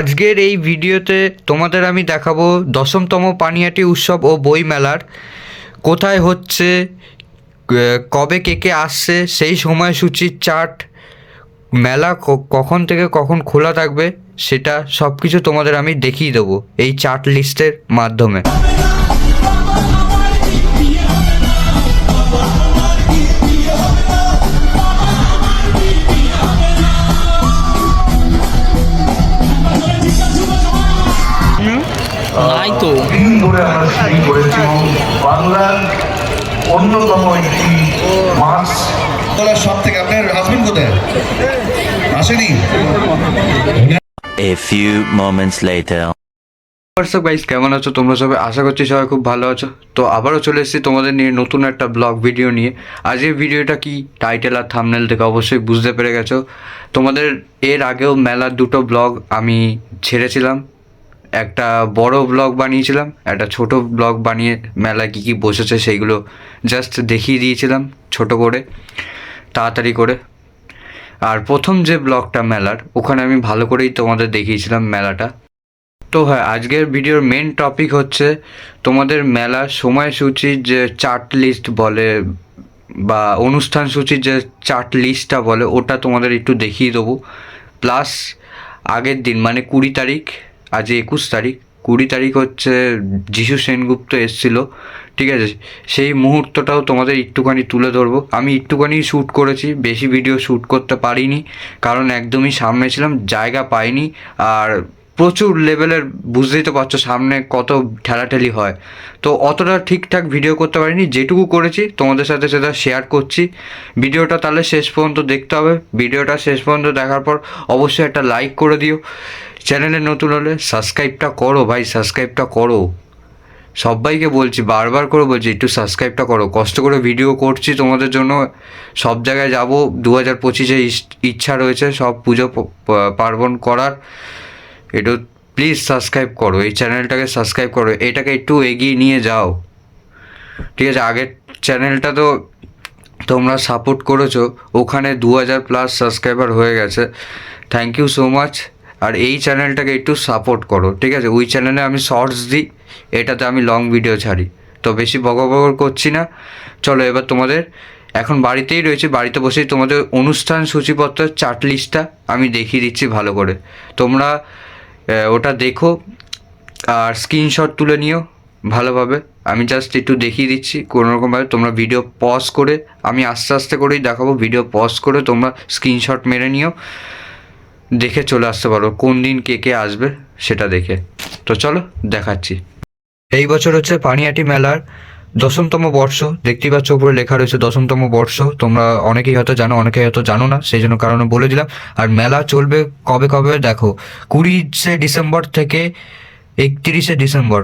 আজকের এই ভিডিওতে তোমাদের আমি দেখাবো দশমতম পানিয়াটি উৎসব ও বইমেলার কোথায় হচ্ছে কবে কে কে আসছে, সেই সময়সূচির চার্ট মেলা কখন থেকে কখন খোলা থাকবে, সেটা সব কিছু তোমাদের আমি দেখিয়ে দেবো এই চার্ট লিস্টের মাধ্যমে। অন্যতম একটি মাস তোলা সব থেকে আপনার হাজবেন্ড কোথায়? আসেনি? A few moments later. WhatsApp guys কেমন আছো? তোমরা সবাই আশা করছি সবাই খুব ভালো আছো। তো আবারও চলে এসেছি তোমাদের নিয়ে নতুন একটা ব্লগ ভিডিও নিয়ে। আজকের ভিডিওটা কি? টাইটেল আর থামনেল থেকে অবশ্যই বুঝতে পেরে গেছো। তোমাদের এর আগেও মেলার দুটো ব্লগ আমি ছেড়েছিলাম। একটা বড় ব্লগ বানিয়েছিলাম, একটা ছোট ব্লগ বানিয়ে মেলায় কী কী বসেছে সেইগুলো জাস্ট দেখিয়ে দিয়েছিলাম ছোট করে, তাড়াতাড়ি করে। আর প্রথম যে ব্লগটা মেলার, ওখানে আমি ভালো করেই তোমাদের দেখিয়েছিলাম মেলাটা। তো হ্যাঁ আজকের ভিডিওর মেন টপিক হচ্ছে তোমাদের মেলার সময়সূচির যে চার্ট লিস্ট বলে, বা অনুষ্ঠান সূচির যে চার্ট লিস্টটা বলে, ওটা তোমাদের একটু দেখিয়ে দেবো। প্লাস আগের দিন মানে কুড়ি তারিখ আজ একুশ তারিখ, কুড়ি তারিখ হচ্ছে যিশু সেনগুপ্ত এসেছিল, ঠিক আছে? সেই মুহূর্তটাও তোমাদের একটুখানি তুলে ধরবো। আমি একটুখানি শ্যুট করেছি, বেশি ভিডিও শ্যুট করতে পারিনি, কারণ একদমই সামনে ছিলাম, জায়গা পাইনি, আর প্রচুর লেভেলের, বুঝতেই তো পারছ, সামনে কত ঠেলাঠেলি হয়। তো অতটা ঠিকঠাক ভিডিও করতে পারিনি, যেটুকু করেছি, তোমাদের সাথে সেটা শেয়ার করছি। ভিডিওটা তাহলে শেষ পর্যন্ত দেখতে হবে। ভিডিওটা শেষ পর্যন্ত দেখার পর অবশ্যই একটা লাইক করে দিও। চ্যানেলে নতুন হলে সাবস্ক্রাইবটা করো ভাই সাবস্ক্রাইবটা করো। সবাইকে বলছি, বারবার করে বলছি, একটু সাবস্ক্রাইবটা করো। কষ্ট করে ভিডিও করছি তোমাদের জন্য। সব জায়গায় যাব দু হাজার পঁচিশে ইচ্ছা রয়েছে সব পুজো পার্বণ করার। একটু প্লিজ সাবস্ক্রাইব করো, এই চ্যানেলটাকে সাবস্ক্রাইব করো। এটাকে একটু এগিয়ে নিয়ে যাও। ঠিক আছে, আগের চ্যানেলটা তো তোমরা সাপোর্ট করেছ, ওখানে দু হাজার প্লাস সাবস্ক্রাইবার হয়ে গেছে। থ্যাংক ইউ সো মাচ আর এই চ্যানেলটাকে একটু সাপোর্ট করো, ঠিক আছে? ওই চ্যানেলে আমি শর্টস দিই, এটাতে আমি লং ভিডিও ছাড়ি। তো বেশি বকর করছি না। চলো এবার তোমাদের, এখন বাড়িতেই রয়েছে, বাড়িতে বসেই তোমাদের অনুষ্ঠান সূচিপত্র চার্ট লিস্টটা আমি দেখিয়ে দিচ্ছি ভালো করে। তোমরা ওটা দেখো, আর স্ক্রিনশট তুলে নিও ভালোভাবে। আমি জাস্ট একটু দেখিয়ে দিচ্ছি কোনো রকমভাবে তোমরা ভিডিও পজ করে, আমি আস্তে আস্তে করেই দেখাবো ভিডিও পজ করে তোমরা স্ক্রিনশট মেরে নিও। দেখে চলে আসতে পারো। কোন দিন কে কে আসবে সেটা দেখে। তো চলো, দেখাচ্ছি। এই বছর হচ্ছে পানিয়াটি মেলার দশমতম বর্ষ। দেখতেই পাচ্ছ, উপরে লেখা রয়েছে দশমতম বর্ষ। তোমরা অনেকেই হয়তো জানো, অনেকেই হয়তো জানো না, সেই জন্য কারণে বলে দিলাম। আর মেলা চলবে কবে কবে, দেখো, কুড়িশে ডিসেম্বর থেকে একত্রিশে ডিসেম্বর।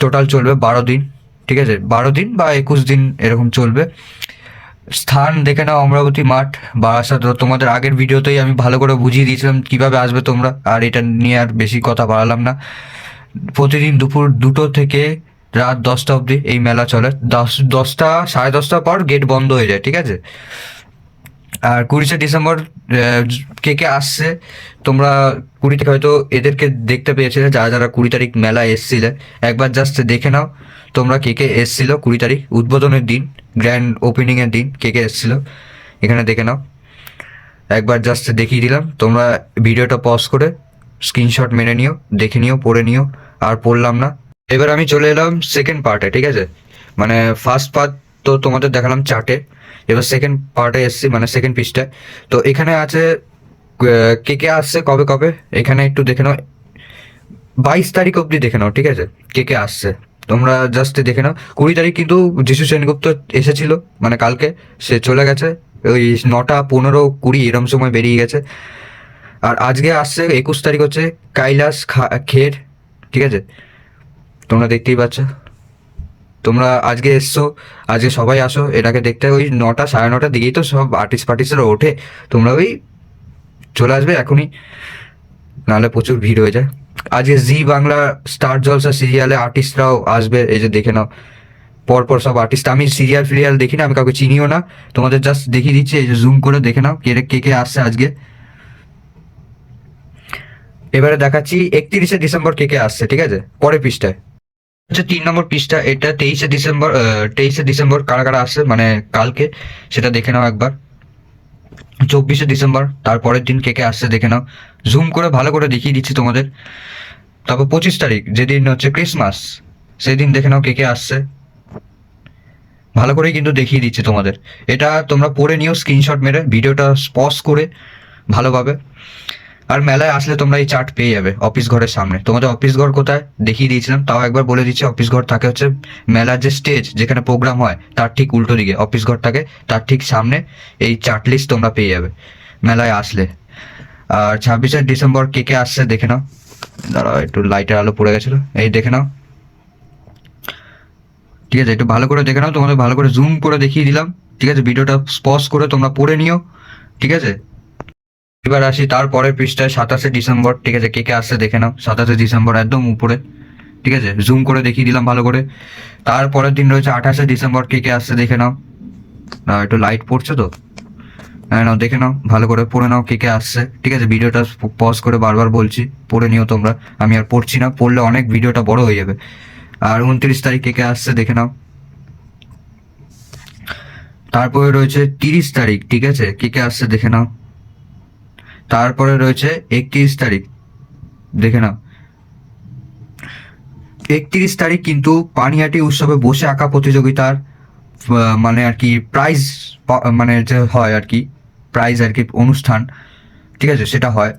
টোটাল চলবে বারো দিন, ঠিক আছে? বারো দিন বা একুশ দিন এরকম চলবে। স্থান দেখে নাও অমরাবতী মাঠ। বারাসাত। তোমাদের আগের ভিডিওতেই আমি ভালো করে বুঝিয়ে দিয়েছিলাম কীভাবে আসবে তোমরা। আর এটা নিয়ে আর বেশি কথা বাড়ালাম না। প্রতিদিন দুপুর দুটো থেকে রাত দশটা অবধি এই মেলা চলে। দশ, দশটা, সাড়ে দশটার পর গেট বন্ধ হয়ে যায়, ঠিক আছে? আর কুড়িশে ডিসেম্বর কে কে আসছে, তোমরা কুড়ি থেকে হয়তো এদেরকে দেখতে পেয়েছিলে, যারা যারা কুড়ি তারিখ মেলা এসছিলে। একবার জাস্ট দেখে নাও তোমরা কে কে এসছিল কুড়ি তারিখ, উদ্বোধনের দিন গ্র্যান্ড ওপেনিংয়ের দিন, কে কে এসছিল, এখানে দেখে নাও। একবার জাস্ট দেখিয়ে দিলাম, তোমরা ভিডিওটা পজ করে স্ক্রিনশট মেনে নিও, দেখে নিও, পড়ে নিও, আর পড়লাম না। এবার আমি চলে এলাম সেকেন্ড পার্টে ঠিক আছে? মানে ফার্স্ট পার্ট তো তোমাদের দেখালাম চার্টে এবার সেকেন্ড পার্টে এসছি মানে সেকেন্ড পিসটা তো এখানে আছে কে কে আসছে, কবে কবে? এখানে একটু দেখে নাও। বাইশ তারিখ অবধি দেখে নাও, ঠিক আছে? কে কে আসছে? তোমরা জাস্ট দেখে নাও। কুড়ি তারিখ কিন্তু যিশু সেনগুপ্ত এসেছিল মানে কালকে। সে চলে গেছে, ওই নটা পনেরো কুড়ি এরম সময় বেরিয়ে গেছে। আর আজকে আসছে, একুশ তারিখ হচ্ছে, কাইলাস খা- খের, ঠিক আছে? তোমরা দেখতেই পাচ্ছ। তোমরা আজকে এসছো, আজকে সবাই আসো, এটাকে দেখতে ওই নটা, সাড়ে নটার দিকেই তো সব আর্টিস্ট ফার্টিস্টরা ওঠে। তোমরা ওই চলে আসবে এখনই, নাহলে প্রচুর ভিড় হয়ে যায়। আজকে জি বাংলা, স্টার জলসা সিরিয়ালে আর্টিস্টরাও আসবে, এই যে দেখে নাও। পরপর সব আর্টিস্ট আমি সিরিয়াল ফিরিয়াল দেখি না, আমি কাউকে চিনিও না। তোমাদের জাস্ট দেখিয়ে দিচ্ছি, এই যে জুম করে দেখে নাও, কে কে কে আসছে আজকে। এবারে দেখাচ্ছি, একত্রিশে ডিসেম্বর কে কে আসছে, ঠিক আছে? পরের পৃষ্ঠায়। হচ্ছে তিন নম্বর পৃষ্ঠা, এটা তেইশে ডিসেম্বর তেইশে ডিসেম্বর কারা কারা আসছে মানে কালকে, সেটা দেখে নাও একবার। চব্বিশে ডিসেম্বর, তারপরের দিন কে কে আসছে দেখে নাও। জুম করে ভালো করে দেখিয়ে দিচ্ছি তোমাদের। তারপর পঁচিশ তারিখ, যেদিন হচ্ছে ক্রিসমাস সেদিন দেখে নাও কে কে আসছে। ভালো করেই কিন্তু দেখিয়ে দিচ্ছি তোমাদের। এটা তোমরা পড়ে নিও স্ক্রিনশট মেরে, ভিডিওটা পজ করে ভালোভাবে। আর মেলায় আসলে তোমরা এই চার্ট পেয়ে যাবে অফিস ঘরের সামনে। তোমাদের অফিস ঘর কোথায়? দেখিয়ে দিয়েছিলাম, তাও একবার বলে দিচ্ছি অফিস ঘর থাকে হচ্ছে মেলার যে স্টেজ যেখানে প্রোগ্রাম হয়, তার ঠিক উল্টো দিকে। অফিস ঘর থাকে, তার ঠিক সামনে এই চার্ট লিস্ট তোমরা পেয়ে যাবে, মেলায় আসলে। আর ছাব্বিশে ডিসেম্বর কে কে আসছে দেখে নাও। দাঁড়াও, একটু লাইটের আলো পড়ে গেছিল। এই দেখে নাও। ঠিক আছে, একটু ভালো করে দেখে নাও, তোমাদের ভালো করে জুম করে দেখিয়ে দিলাম। ঠিক আছে, ভিডিওটা স্পজ করে তোমরা পড়ে নিও। ঠিক আছে? এবার আসি, তারপরের পৃষ্ঠায় সাতাশে ডিসেম্বর, ঠিক আছে, কে কে আসছে দেখে নাও, সাতাশে ডিসেম্বর একদম উপরে, ঠিক আছে জুম করে দেখিয়ে দিলাম ভালো করে, তারপরের দিন রয়েছে আঠাশে ডিসেম্বর, কে কে আসছে দেখে নাও একটু লাইট পড়ছে তো হ্যাঁ নাও দেখে নাও, ভালো করে পড়ে নাও কে কে আসছে, ঠিক আছে, ভিডিওটা পজ করে বারবার বলছি, পড়ে নিও তোমরা, আমি আর পড়ছি না, পড়লে অনেক ভিডিওটা বড় হয়ে যাবে, আর উনত্রিশ তারিখ কে কে আসছে দেখে নাও, তারপরে রয়েছে তিরিশ তারিখ, ঠিক আছে, কে কে আসছে দেখে নাও তারপরে রয়েছে একত্রিশ তারিখ। দেখে নাও। একত্রিশ তারিখ কিন্তু পানিহাটি উৎসবে বসে আঁকা প্রতিযোগিতার মানে আর কি প্রাইজ মানে যে হয় আর কি প্রাইজ আর কি অনুষ্ঠান, ঠিক আছে, সেটা হয়।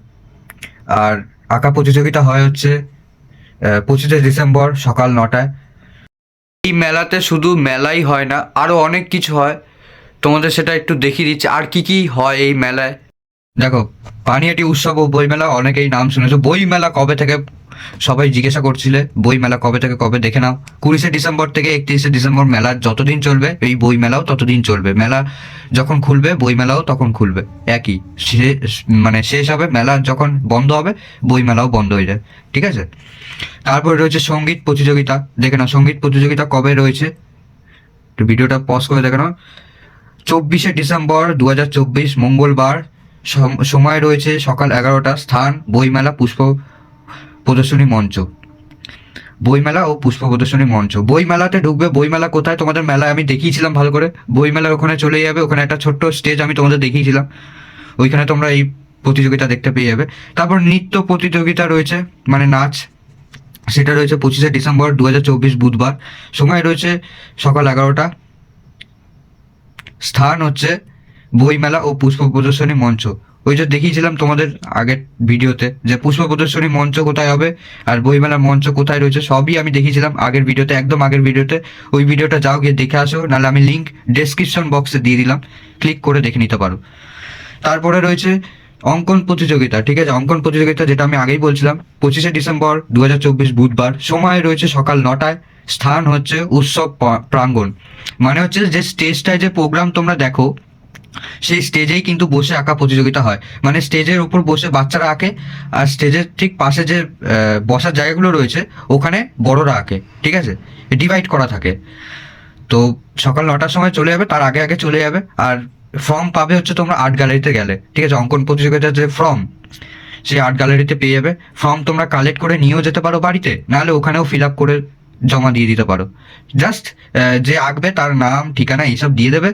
আর আঁকা প্রতিযোগিতা হয় হচ্ছে পঁচিশে ডিসেম্বর সকাল নটায়। এই মেলাতে শুধু মেলাই হয় না আরও অনেক কিছু হয়। তোমাদের সেটা একটু দেখিয়ে দিচ্ছি, আর কি কি হয় এই মেলায়? দেখো, পানিয়াটি উৎসব ও বইমেলা, অনেকেই নাম শুনেছো। বইমেলা কবে থেকে সবাই জিজ্ঞাসা করছিলে? বইমেলা কবে থেকে কবে দেখে নাও। কুড়িশে ডিসেম্বর থেকে একত্রিশে ডিসেম্বর মেলা যতদিন চলবে, এই বই মেলাও ততদিন চলবে। মেলা যখন খুলবে বই মেলাও তখন খুলবে। একই। মানে শেষ হবে, মেলা যখন বন্ধ হবে বই মেলাও বন্ধ হয়ে যায়। ঠিক আছে? তারপরে রয়েছে সংগীত প্রতিযোগিতা। দেখে নাও, সংগীত প্রতিযোগিতা কবে রয়েছে? ভিডিওটা পজ করে দেখে নাও। চব্বিশে ডিসেম্বর দু হাজার চব্বিশ, মঙ্গলবার। সময় রয়েছে সকাল এগারোটা, স্থান, বইমেলা, পুষ্প প্রদর্শনী মঞ্চ। বইমেলা ও পুষ্প প্রদর্শনী মঞ্চ। বইমেলাতে ঢুকবে, বইমেলা কোথায় তোমাদের মেলায় আমি দেখিয়েছিলাম ভালো করে। বইমেলার ওখানে চলে যাবে, ওখানে একটা ছোট্ট স্টেজ আমি তোমাদের দেখিয়েছিলাম। ওইখানে তোমরা এই প্রতিযোগিতা দেখতে পেয়ে যাবে। তারপর নৃত্য প্রতিযোগিতা রয়েছে মানে নাচ। সেটা রয়েছে পঁচিশে ডিসেম্বর দু হাজার চব্বিশ বুধবার। সময় রয়েছে সকাল এগারোটা। স্থান হচ্ছে বইমেলা ও পুষ্প প্রদর্শনী মঞ্চ। ওই যে দেখিয়েছিলাম তোমাদের আগের ভিডিওতে যে পুষ্প প্রদর্শনী মঞ্চ কোথায় হবে আর বইমেলার মঞ্চ কোথায় রয়েছে, সবই আমি দেখিয়েছিলাম আগের ভিডিওতে, একদম আগের ভিডিওতে। ওই ভিডিওটা যাও গিয়ে দেখে আসো, নাহলে আমি লিঙ্ক ডেসক্রিপশন বক্সে দিয়ে দিলাম। ক্লিক করে দেখে নিতে পারো। তারপরে রয়েছে অঙ্কন প্রতিযোগিতা, ঠিক আছে? অঙ্কন প্রতিযোগিতা যেটা আমি আগেই বলছিলাম, পঁচিশে ডিসেম্বর দু হাজার চব্বিশ বুধবার, সময় রয়েছে সকাল নটায়, স্থান হচ্ছে উৎসব প্রাঙ্গণ। মানে হচ্ছে যে স্টেজটায় যে প্রোগ্রাম তোমরা দেখো সেই স্টেজেই কিন্তু বসে আঁকা প্রতিযোগিতা হয়। মানে স্টেজের উপর বসে বাচ্চারা আঁকে, আর স্টেজের ঠিক পাশে যে বসার জায়গাগুলো রয়েছে, ওখানে বড়রা আঁকে, ঠিক আছে? ডিভাইড করা থাকে। তো সকাল নটার সময় চলে যাবে, তার আগে আগে চলে যাবে, আর ফর্ম পাবে হচ্ছে তোমরা আর্ট গ্যালারিতে গেলে, ঠিক আছে? অঙ্কন প্রতিযোগিতার যে ফর্ম সেই আর্ট গ্যালারিতে পেয়ে যাবে। ফর্ম তোমরা কালেক্ট করে নিয়েও যেতে পারো বাড়িতে, নাহলে ওখানেও ফিল আপ করে জমা দিয়ে দিতে পারো। জাস্ট যে আঁকবে তার নাম, ঠিকানা, এইসব দিয়ে দেবে।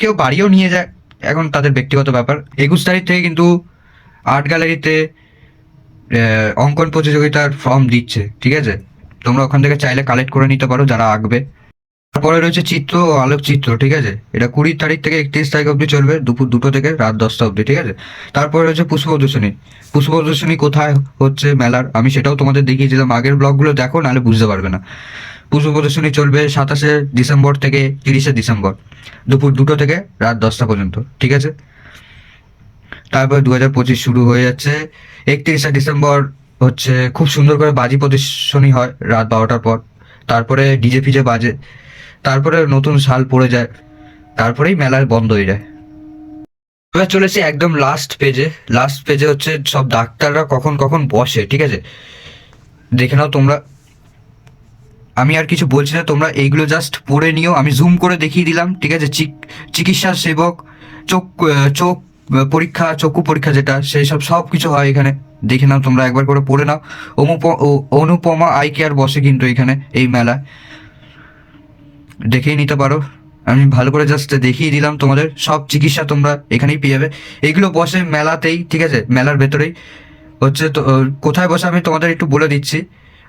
কেউ বাড়িও নিয়ে যায়, এখন তাদের ব্যক্তিগত ব্যাপার। একুশ তারিখ থেকে কিন্তু আর্ট গ্যালারিতে অঙ্কন প্রতিযোগিতার ফর্ম দিচ্ছে, ঠিক আছে? তোমরা ওখান থেকে চাইলে কালেক্ট করে নিতে পারো, যারা আঁকবে। তারপরে রয়েছে চিত্র ও আলোকচিত্র, ঠিক আছে? এটা কুড়ি তারিখ থেকে একত্রিশ তারিখ অবধি চলবে, দুপুর দুটো থেকে রাত দশটা অবধি, ঠিক আছে? তারপরে রয়েছে পুষ্প প্রদর্শনী পুষ্প প্রদর্শনী কোথায় হচ্ছে মেলার? আমি সেটাও তোমাদের দেখিয়েছিলাম। আগের ব্লগগুলো দেখো, নাহলে বুঝতে পারবে না। পুষ্প প্রদর্শনী চলবে সাতাশে ডিসেম্বর থেকে তিরিশে ডিসেম্বর, দুপুর দুটো থেকে রাত দশটা পর্যন্ত, ঠিক আছে? তারপর দু হাজার পঁচিশ শুরু হয়ে যাচ্ছে। একত্রিশে ডিসেম্বর হচ্ছে খুব সুন্দর করে বাজি প্রদর্শনী হয় রাত বারোটার পর। তারপরে ডিজে ফিজে বাজে। তারপরে নতুন সাল পড়ে যায়। তারপরেই মেলা বন্ধ হয়ে যায়। এবার চলেছি একদম লাস্ট পেজে লাস্ট পেজে হচ্ছে সব ডাক্তাররা কখন কখন বসে, ঠিক আছে? দেখে নাও তোমরা। আমি আর কিছু বলছি না, তোমরা এইগুলো জাস্ট পড়ে নিও। আমি জুম করে দেখিয়ে দিলাম, ঠিক আছে? চিক- চিকিৎসা সেবক, চোখ চোখ পরীক্ষা, চক্ষু পরীক্ষা যেটা, সেই সব সব কিছু হয় এখানে। দেখে নাও তোমরা, একবার করে পড়ে নাও। অনুপমা আই কেয়ার বসে কিন্তু এখানে, এই মেলায়। দেখেই নিতে পারো। আমি ভালো করে জাস্ট দেখিয়ে দিলাম তোমাদের, সব চিকিৎসা তোমরা এখানেই পেয়ে যাবে। এগুলো বসে মেলাতেই, ঠিক আছে? মেলার ভেতরেই। হচ্ছে তো কোথায় বসে আমি তোমাদের একটু বলে দিচ্ছি।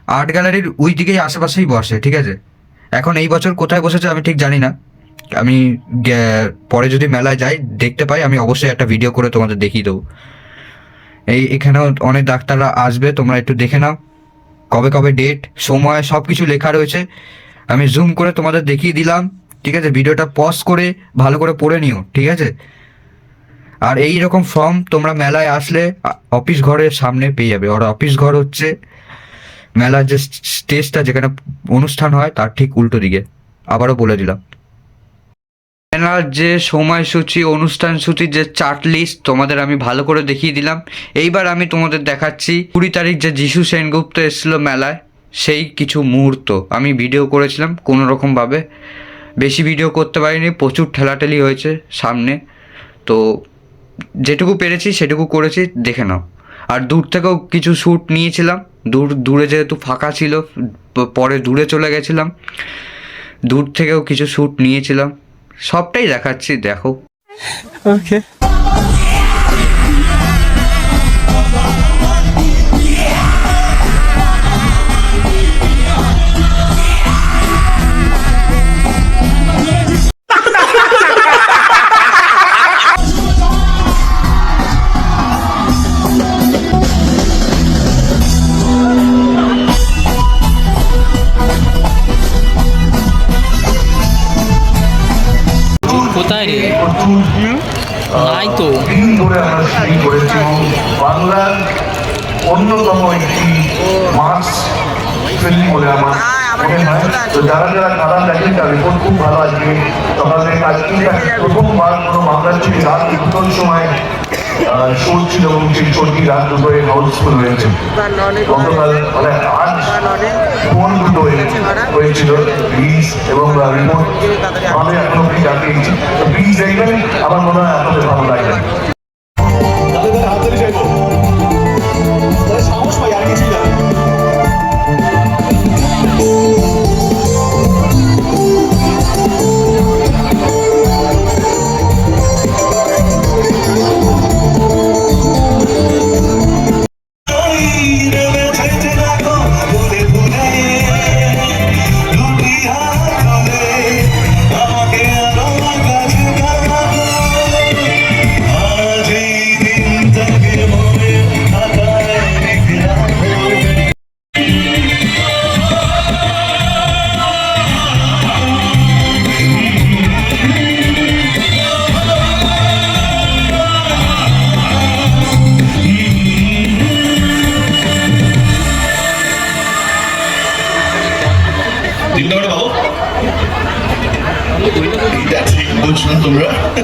আর্ট গ্যালারির ওই দিকেই আশেপাশেই বসে, ঠিক আছে? এখন এই বছর কোথায় বসেছে আমি ঠিক জানি না। আমি পরে যদি মেলায় যাই, দেখতে পাই, আমি অবশ্যই একটা ভিডিও করে তোমাদের দেখিয়ে দেবো। এই, এখানেও অনেক ডাক্তাররা আসবে, তোমরা একটু দেখে নাও। কবে কবে ডেট সময় সব কিছু লেখা রয়েছে। আমি জুম করে তোমাদের দেখিয়ে দিলাম, ঠিক আছে? ভিডিওটা পজ করে, ভালো করে পড়ে নিও, ঠিক আছে? আর এই রকম ফর্ম তোমরা মেলায় আসলে অফিস ঘরের সামনে পেয়ে যাবে। আর অফিস ঘর হচ্ছে মেলার যে স্টেজটা যেখানে অনুষ্ঠান হয় তার ঠিক উল্টো দিকে। আবারও বলে দিলাম। মেলার যে সময়সূচি, অনুষ্ঠান সূচির যে চার্ট লিস্ট তোমাদের আমি ভালো করে দেখিয়ে দিলাম। এইবার আমি তোমাদের দেখাচ্ছি কুড়ি তারিখ যে যিশু সেনগুপ্ত এসেছিল মেলায়, সেই কিছু মুহূর্ত। আমি ভিডিও করেছিলাম কোনো রকমভাবে বেশি ভিডিও করতে পারিনি, প্রচুর ঠেলাঠেলি হয়েছে সামনে। তো যেটুকু পেরেছি সেটুকু করেছি, দেখে নাও। আর দূর থেকেও কিছু শ্যুট নিয়েছিলাম। দূর, দূরে যেহেতু ফাঁকা ছিল পরে দূরে চলে গেছিলাম। দূর থেকেও কিছু শ্যুট নিয়েছিলাম। সবটাই দেখাচ্ছি, দেখো। কোথায় প্রচুর নাই তো বাংলার অন্যতম একটি মাস ফিল্ম বলে আমার মনে হয় তো যারা যারা খারাপ দেখেন তার রিপোর্ট খুব ভালো আজকে সকাল আজকে প্রথমবার কোনো বাংলার ছবি রাত দুটোর সময় এবং সেই শোটি রাত দুটোয় হাউসফুল হয়েছে গতকাল মানে হয়েছিল রিলিজ এবং রিপোর্ট আমি এখনও অব্দি জানিয়েছি তো প্লিজ দেখবেন, আমার মনে হয় আপনাদের ভালো লাগবে।